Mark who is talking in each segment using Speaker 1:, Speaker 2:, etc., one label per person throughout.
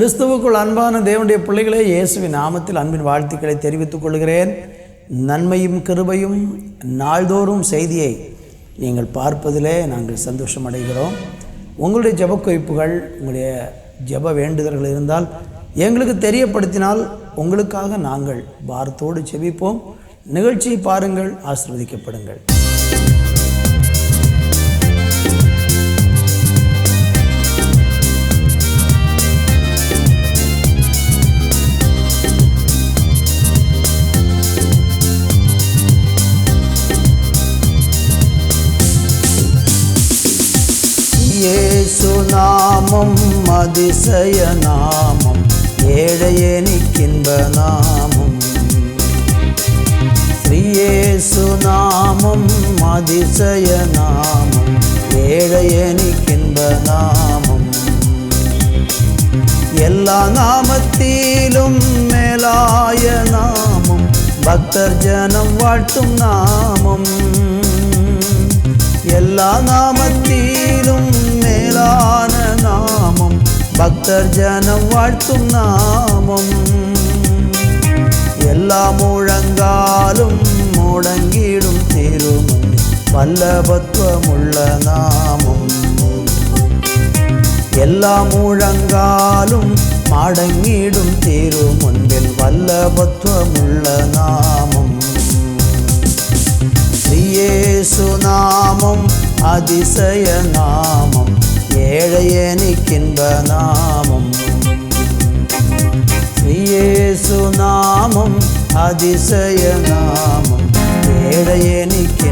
Speaker 1: கிறிஸ்துவுக்குள் அன்பான தேவனுடைய பிள்ளைகளே இயேசுவின் நாமத்தில் அன்பின் வாழ்த்துக்களை தெரிவித்துக் கொள்கிறேன். நன்மையும் கிருபையும் நாள்தோறும் செய்தியை நீங்கள் பார்ப்பதிலே நாங்கள் சந்தோஷம் அடைகிறோம் உங்களுடைய ஜெப குறிப்புகள் உங்களுடைய ஜெப வேண்டுதல்கள் இருந்தால் எங்களுக்கு தெரியப்படுத்தினால் உங்களுக்காக நாங்கள் பாரத்தோடு செபிப்போம் நிகழ்ச்சியை பாருங்கள் ஆசிர்வதிக்கப்படுங்கள். நாமம் அதிசய நாமம் ஏழையே ஏழையனிக்கின்ப நாமம். ஸ்ரீயேசு நாமம் அதிசய நாமம் ஏழையே ஏழையனிக்கின்ப நாமம். எல்லா நாமத்திலும் மேலாய நாமம் பக்தர் ஜனம் வாழ்த்தும் நாமம். எல்லா நாமத்திலும் மேலான நாமம். பக்தர் ஜனம் வாழ்த்தும் நாமம். எல்லா முழங்காலும் முடங்கிடும் திருமணி பல்லபத்துவமுள்ள நாமம். எல்லா முழங்காலும் மடங்கிடும் திருமுன்பில் வல்லபத்துவமுள்ள நாமம். യേശുനാമം അതിശയനാമം ഏഴയനിക്കിൻപനാമം. യേശുനാമം അതിശയനാമം ഏഴയനിക്കിൻപനാമം.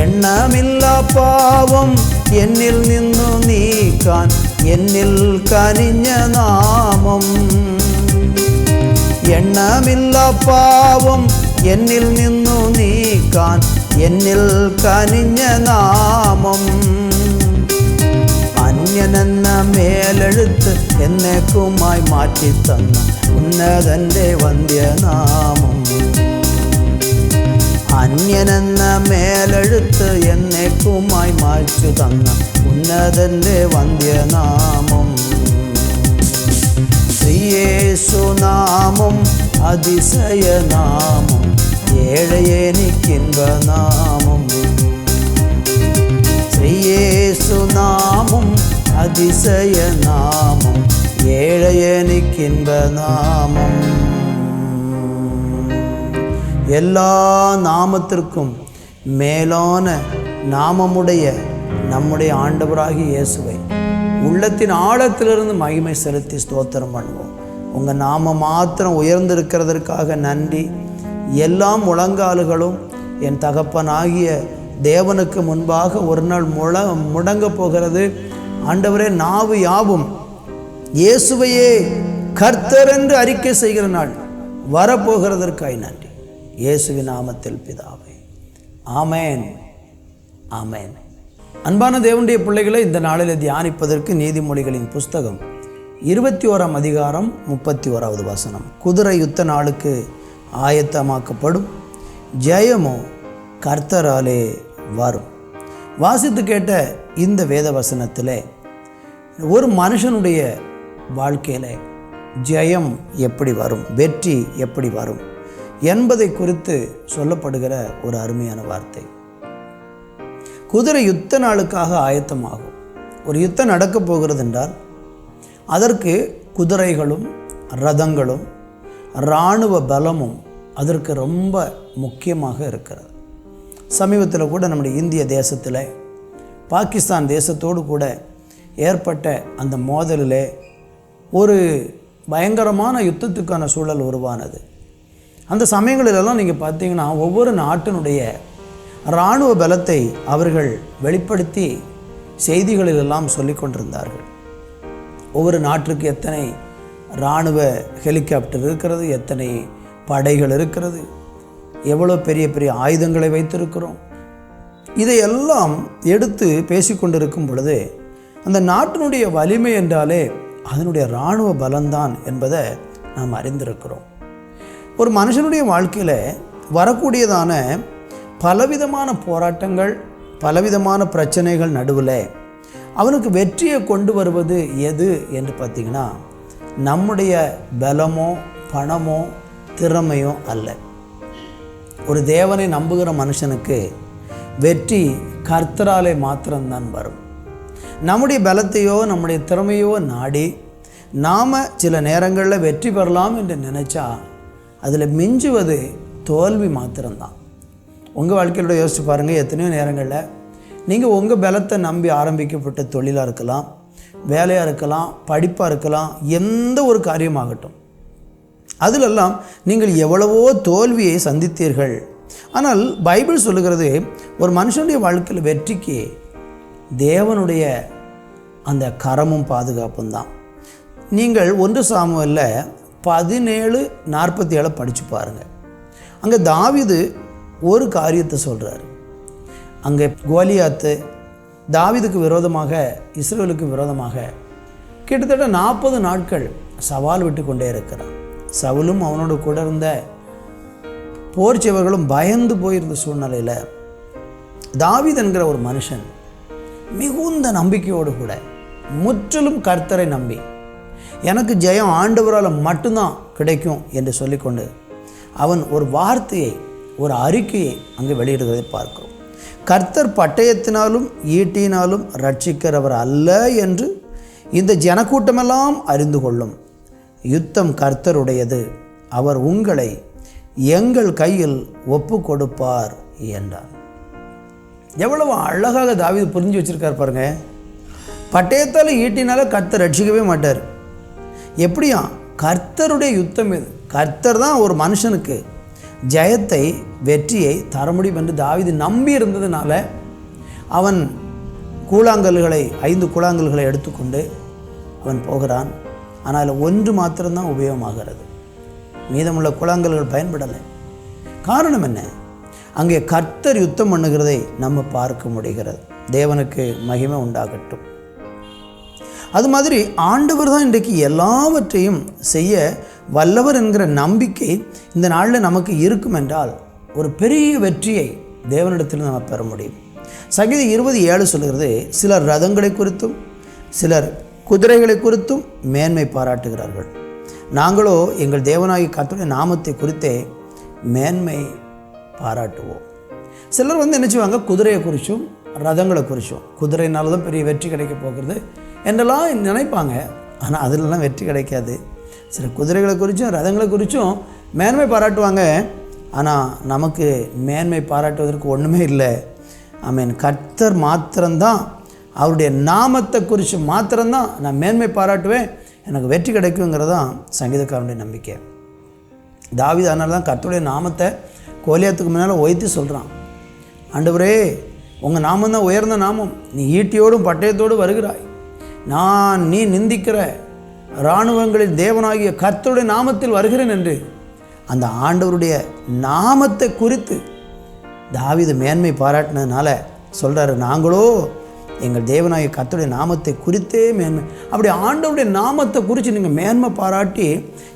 Speaker 1: എണ്ണമില്ല പാവം എന്നിൽ നിന്നു നീക്കാൻ എന്നിൽ കനിഞ്ഞ നാമം. എണ്ണമില്ല പാവം എന്നിൽ നിന്നു നീക്കാൻ എന്നിൽ കനിഞ്ഞ നാമം. അന്യനെന്ന മേലെഴുത്ത് എന്നേക്കുമായി മാറ്റിത്തന്ന ഉന്നതന്റെ വന്ധ്യനാമം. അന്യനെന്ന മേലെഴുത്ത് എന്നേക്കുമായി മായ്ച്ചു തന്ന ഉന്നതന്റെ വന്ധ്യനാമം. ശ്രീയേശുനാമം അതിശയനാമം ഏഴയെനിക്കിൻപ നാമം ശ്രീയേശുനാമം അതിശയനാമം ഏഴയെനിക്കിൻപ നാമം எல்லா நாமத்திற்கும் மேலான நாமமுடைய நம்முடைய ஆண்டவராகிய இயேசுவை உள்ளத்தின் ஆழத்திலிருந்து மகிமை செலுத்தி ஸ்தோத்திரம் பண்ணுவோம். உங்கள் நாம மாத்திரம் உயர்ந்திருக்கிறதற்காக நன்றி. எல்லா முழங்கால்களும் என் தகப்பனாகிய தேவனுக்கு முன்பாக ஒரு நாள் முழ முடங்க போகிறது. ஆண்டவரே நாவு யாவும் இயேசுவையே கர்த்தர் என்று அறிக்கை செய்கிற நாள் வரப்போகிறதற்காய் நன்றி. இயேசுவின் நாமத்தில் பிதாவை. ஆமேன். ஆமேன். அன்பான தேவனுடைய பிள்ளைகளை இந்த நாளில் தியானிப்பதற்கு நீதிமொழிகளின் புஸ்தகம் இருபத்தி ஓராம் அதிகாரம் முப்பத்தி ஓராவது வசனம். குதிரை யுத்த நாளுக்கு ஆயத்தமாக்கப்படும். ஜெயமோ கர்த்தராலே வரும். வாசித்து கேட்ட இந்த வேத வசனத்தில் ஒரு மனுஷனுடைய வாழ்க்கையில் ஜெயம் எப்படி வரும்? வெற்றி எப்படி வரும்? என்பதை குறித்து சொல்லப்படுகிற ஒரு அருமையான வார்த்தை. குதிரை யுத்த நாளுக்காக ஆயத்தமாகும். ஒரு யுத்தம் நடக்கப் போகிறது என்றால் அதற்கு குதிரைகளும் ரதங்களும் இராணுவ பலமும் அதற்கு ரொம்ப முக்கியமாக இருக்கிறது. சமீபத்தில் கூட நம்முடைய இந்திய தேசத்தில் பாகிஸ்தான் தேசத்தோடு கூட ஏற்பட்ட அந்த மோதலிலே ஒரு பயங்கரமான யுத்தத்துக்கான சூழல் உருவானது. அந்த சமயங்களிலெல்லாம் நீங்கள் பார்த்தீங்கன்னா ஒவ்வொரு நாட்டினுடைய இராணுவ பலத்தை அவர்கள் வெளிப்படுத்தி செய்திகளிலெல்லாம் சொல்லி கொண்டிருந்தார்கள். ஒவ்வொரு நாட்டுக்கு எத்தனை இராணுவ ஹெலிகாப்டர் இருக்கிறது எத்தனை படைகள் இருக்கிறது எவ்வளோ பெரிய பெரிய ஆயுதங்களை வைத்திருக்கிறோம். இதையெல்லாம் எடுத்து பேசிக்கொண்டிருக்கும் பொழுது அந்த நாட்டினுடைய வலிமை என்றாலே அதனுடைய இராணுவ பலம்தான் என்பதை நாம் அறிந்திருக்கிறோம். ஒரு மனுஷனுடைய வாழ்க்கையில் வரக்கூடியதான பலவிதமான போராட்டங்கள் பலவிதமான பிரச்சனைகள் நடுவில் அவனுக்கு வெற்றியை கொண்டு வருவது எது என்று பார்த்தீங்கன்னா நம்முடைய பலமோ பணமோ திறமையோ அல்ல. ஒரு தேவனை நம்புகிற மனுஷனுக்கு வெற்றி கர்த்தராலே மாத்திரம்தான் வரும். நம்முடைய பலத்தையோ நம்முடைய திறமையோ நாடி நாம் சில நேரங்களில் வெற்றி பெறலாம் என்று நினச்சா அதில் மிஞ்சுவது தோல்வி மாத்திரம்தான். உங்கள் வாழ்க்கையோட யோசிச்சு பாருங்கள் எத்தனையோ நேரங்களில் நீங்கள் உங்கள் பலத்தை நம்பி ஆரம்பிக்கப்பட்ட தொழிலாக இருக்கலாம் வேலையாக இருக்கலாம் படிப்பாக இருக்கலாம் எந்த ஒரு காரியமாகட்டும். அதிலெல்லாம் நீங்கள் எவ்வளவோ தோல்வியை சந்தித்தீர்கள். ஆனால் பைபிள் சொல்லுகிறது ஒரு மனுஷனுடைய வாழ்க்கையில் வெற்றிக்கு தேவனுடைய அந்த கரமும் பாதுகாப்பும் தான். நீங்கள் ஒன்று சாமுவலில் பதினேழு நாற்பத்தி ஏழை படித்து பாருங்கள் அங்கே தாவிது ஒரு காரியத்தை சொல்கிறார் அங்கே கோலியாத்து தாவிதுக்கு விரோதமாக இஸ்ரேலுக்கு விரோதமாக கிட்டத்தட்ட நாற்பது நாட்கள் சவால் விட்டு கொண்டே இருக்கிறான். சவுலும் அவனோட கூட இருந்த போர்ச்சவர்களும் பயந்து போயிருந்த சூழ்நிலையில் தாவித் என்கிற ஒரு மனுஷன் மிகுந்த நம்பிக்கையோடு கூட முற்றிலும் கர்த்தரை நம்பி எனக்கு ஜெயம் ஆண்டவரால் மட்டும்தான் கிடைக்கும் என்று சொல்லிக்கொண்டு அவன் ஒரு வார்த்தையை ஒரு அறிக்கையை அங்கே வெளியிடுவதை பார்க்கிறோம். கர்த்தர் பட்டயத்தினாலும் ஈட்டினாலும் ரட்சிக்கிறவர் அல்ல என்று இந்த ஜனக்கூட்டமெல்லாம் அறிந்து கொள்ளும். யுத்தம் கர்த்தருடையது. அவர் உங்களை எங்கள் கையில் ஒப்பு கொடுப்பார் என்றார். எவ்வளவு அழகாக தாவிது புரிஞ்சு வச்சுருக்கார் பாருங்க. பட்டயத்தால் ஈட்டினால கர்த்தர் ரட்சிக்கவே மாட்டார். எப்படியா? கர்த்தருடைய யுத்தம் இது. கர்த்தர் தான் ஒரு மனுஷனுக்கு ஜெயத்தை வெற்றியை தர முடியும் என்று தாவிது நம்பி இருந்ததுனால அவன் கூழாங்கல்களை ஐந்து கூழாங்கல்களை எடுத்துக்கொண்டு அவன் போகிறான். ஆனால் ஒன்று மாத்திரம்தான் உபயோகமாகிறது. மீதமுள்ள கூழாங்கல்கள் பயன்படலை. காரணம் என்ன? அங்கே கர்த்தர் யுத்தம் பண்ணுகிறதை நம்ம பார்க்க முடிகிறது. தேவனுக்கு மகிமை உண்டாகட்டும். அது மாதிரி ஆண்டவர் தான் இன்றைக்கு எல்லாவற்றையும் செய்ய வல்லவர் என்கிற நம்பிக்கை இந்த நாளில் நமக்கு இருக்கும் என்றால் ஒரு பெரிய வெற்றியை தேவனிடத்தில் நம்ம பெற முடியும். சங்கீதம் இருபது ஏழு சொல்கிறது சிலர் ரதங்களை குறித்தும் சிலர் குதிரைகளை குறித்தும் மேன்மை பாராட்டுகிறார்கள். நாங்களோ எங்கள் தேவனாகி கத்துடைய நாமத்தை குறித்தே மேன்மை பாராட்டுவோம். சிலர் வந்து என்ன செய்வாங்க? குதிரையை குறித்தும் ரதங்களை குறித்தும் குதிரைனால தான் பெரிய வெற்றி கிடைக்க போகிறது என்றெல்லாம் நினைப்பாங்க. ஆனால் அதிலெல்லாம் வெற்றி கிடைக்காது. சில குதிரைகளை குறித்தும் ரதங்களை குறித்தும் மேன்மை பாராட்டுவாங்க. ஆனால் நமக்கு மேன்மை பாராட்டுவதற்கு ஒன்றுமே இல்லை. ஐ மீன் கர்த்தர் மாத்திரம்தான் அவருடைய நாமத்தை குறித்து மாத்திரம்தான் நான் மேன்மை பாராட்டுவேன். எனக்கு வெற்றி கிடைக்குங்கிறதான் சங்கீதக்காரனுடைய நம்பிக்கை. தாவித அதனால தான் கர்த்தருடைய நாமத்தை கோலியாத்துக்கு முன்னால் ஒய்த்து சொல்கிறான் ஆண்டவரே உங்கள் நாமம் தான் உயர்ந்த நாமம். நீ ஈட்டியோடும் பட்டயத்தோடும் வருகிறாய். நான் நீ நிந்திக்கிற இராணுவங்களின் தேவனாகிய கர்த்தருடைய நாமத்தில் வருகிறேன் என்று அந்த ஆண்டவருடைய நாமத்தை குறித்து தாவிது மேன்மை பாராட்டினதுனால சொல்கிறாரு நாங்களோ எங்கள் தேவனாகிய கர்த்தருடைய நாமத்தை குறித்தே மேன்மை. அப்படி ஆண்டவருடைய நாமத்தை குறித்து நீங்கள் மேன்மை பாராட்டி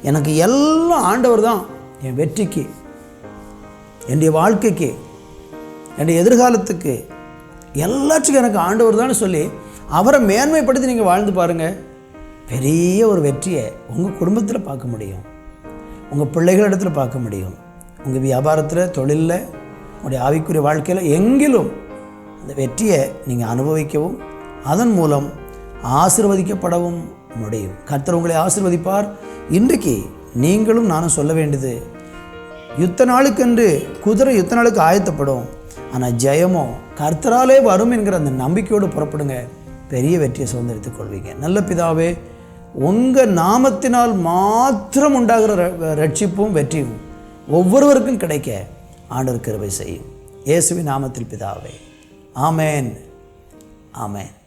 Speaker 1: எனக்கு எல்லாம் ஆண்டவர் தான் என் வெற்றிக்கு என்னுடைய வாழ்க்கைக்கு என்னுடைய எதிர்காலத்துக்கு எல்லாத்துக்கும் எனக்கு ஆண்டவர் தான் சொல்லி அவரை மேன்மைப்படுத்தி நீங்கள் வாழ்ந்து பாருங்கள் பெரிய ஒரு வெற்றியை உங்கள் குடும்பத்தில் பார்க்க முடியும். உங்கள் பிள்ளைகளிடத்தில் பார்க்க முடியும். உங்கள் வியாபாரத்தில் தொழிலில் உங்களுடைய ஆவிக்குரிய வாழ்க்கையில் எங்கிலும் அந்த வெற்றியை நீங்கள் அனுபவிக்கவும் அதன் மூலம் ஆசிர்வதிக்கப்படவும் முடியும். கர்த்தர் உங்களை ஆசிர்வதிப்பார். இன்றைக்கு நீங்களும் நானும் சொல்ல வேண்டியது யுத்த நாளுக்கென்று குதிரை யுத்த நாளுக்கு ஆயத்தப்படும். ஆனால் ஜெயமோ கர்த்தராலே வரும் என்கிற அந்த நம்பிக்கையோடு புறப்படுங்க. பெரிய வெற்றியை சுதந்திரத்துக் கொள்வீங்க. நல்ல பிதாவே உங்கள் நாமத்தினால் மாத்திரம் உண்டாகிற ரட்சிப்பும் வெற்றியும் ஒவ்வொருவருக்கும் கிடைக்க ஆண்டவர் கிருபை செய்யும். இயேசுவின் நாமத்தில் பிதாவே. ஆமேன். ஆமேன்.